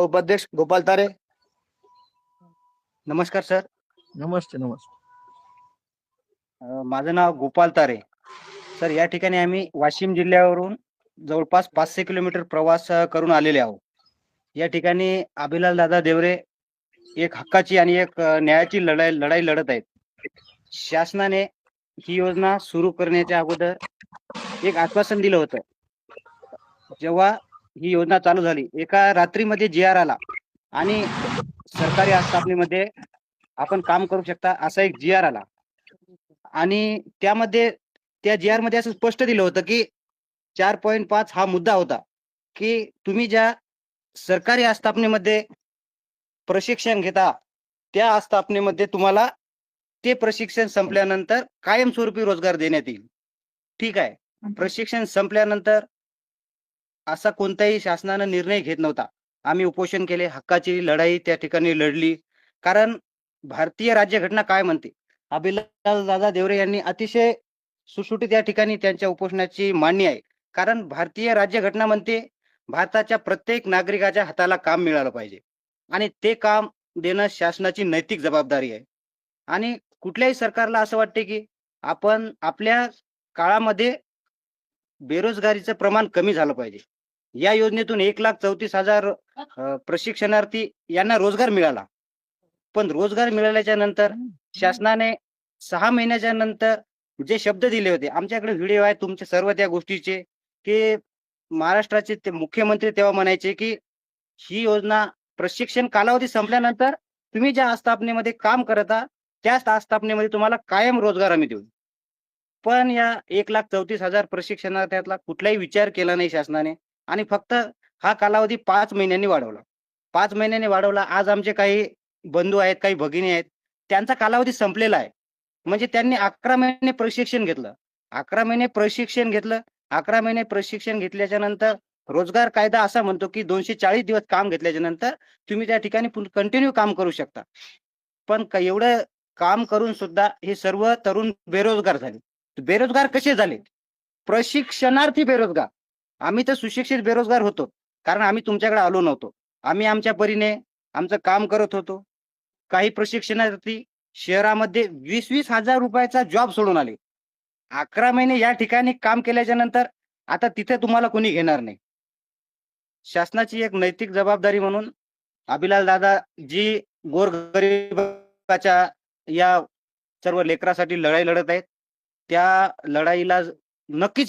उपाध्यक्ष गोपाल तारे. नमस्कार सर. नमस्ते नमस्ते. अं, माझं नाव गोपाल तारे. सर या ठिकाणी आम्ही वाशिम जिल्ह्यावरून जवळपास पाचशे किलोमीटर प्रवास अं, करून आलेले आहोत. या ठिकाणी अभिलाल दादा देवरे एक हक्काची आणि एक अं, न्यायाची लढाई लढाई लढत आहेत. शासनाने ही योजना सुरू करण्याच्या अगोदर एक आश्वासन दिलं होतं. जेव्हा ही योजना चालू झाली. एका रात्रीमध्ये जी आर आला आणि सरकारी आस्थापनेमध्ये आपण काम करू शकता असा एक जी आर आला. आणि त्यामध्ये त्या जी आरमध्ये असं स्पष्ट दिलं होतं की चार पॉईंट पाच हा मुद्दा होता की तुम्ही ज्या सरकारी आस्थापनेमध्ये प्रशिक्षण घेता त्या आस्थापनेमध्ये तुम्हाला ते प्रशिक्षण संपल्यानंतर कायमस्वरूपी रोजगार देण्यात येईल. ठीक आहे. प्रशिक्षण संपल्यानंतर असा कोणताही शासनानं निर्णय घेत नव्हता. आम्ही उपोषण केले हक्काची लढाई त्या ठिकाणी लढली. कारण भारतीय राज्यघटना काय म्हणते? अभिलाल दादा देवरे यांनी अतिशय सुटसुटीत या ठिकाणी त्यांच्या उपोषणाची मांडणी आहे. कारण भारतीय राज्यघटना म्हणते भारताच्या प्रत्येक नागरिकाच्या हाताला काम मिळालं पाहिजे. आणि ते काम देणं शासनाची नैतिक जबाबदारी आहे. आणि कुठल्याही सरकारला असं वाटते की आपण आपल्या काळामध्ये बेरोजगारीचं प्रमाण कमी झालं पाहिजे. या योजनेतून एक लाख चौतीस हजार प्रशिक्षणार्थी यांना रोजगार मिळाला. पण रोजगार मिळाल्याच्या नंतर शासनाने सहा महिन्याच्या नंतर जे शब्द दिले होते आमच्याकडे व्हिडिओ आहे तुमचे सर्व त्या गोष्टीचे की महाराष्ट्राचे ते मुख्यमंत्री तेव्हा म्हणायचे की ही योजना प्रशिक्षण कालावधी संपल्यानंतर तुम्ही ज्या आस्थापनेमध्ये काम करत आहात त्याच आस्थापनेमध्ये तुम्हाला कायम रोजगार आम्ही देऊ. पण या एक लाख चौतीस हजार प्रशिक्षणार्थ्यातला कुठलाही विचार केला नाही शासनाने. आणि फक्त हा कालावधी पाच महिन्यांनी वाढवला. पाच महिन्यांनी वाढवला. आज आमचे काही बंधू आहेत काही भगिनी आहेत त्यांचा कालावधी संपलेला आहे. म्हणजे त्यांनी अकरा महिने प्रशिक्षण घेतलं. अकरा महिने प्रशिक्षण घेतलं. अकरा महिने प्रशिक्षण घेतल्याच्या नंतर रोजगार कायदा असा म्हणतो की दोनशे चाळीस दिवस काम घेतल्याच्या नंतर तुम्ही त्या ठिकाणी कंटिन्यू काम करू शकता. पण एवढं काम करून सुद्धा हे सर्व तरुण बेरोजगार झाले. बेरोजगार कसे झाले प्रशिक्षणार्थी बेरोजगार. आम्ही तर सुशिक्षित बेरोजगार होतो कारण आम्ही तुमच्याकडे आलो नव्हतो. आम्ही आमच्या परीने आमचं काम करत होतो. काही प्रशिक्षणार्थी शहरामध्ये वीस वीस हजार रुपयाचा जॉब सोडून आले. अकरा महिने या ठिकाणी काम केल्याच्यानंतर आता तिथे तुम्हाला कोणी घेणार नाही. शासनाची एक नैतिक जबाबदारी म्हणून अभिलाल दादा जी गोरगरीबाच्या या सर्व लेकरासाठी लढाई लढत आहेत त्या लढाईला नक्कीच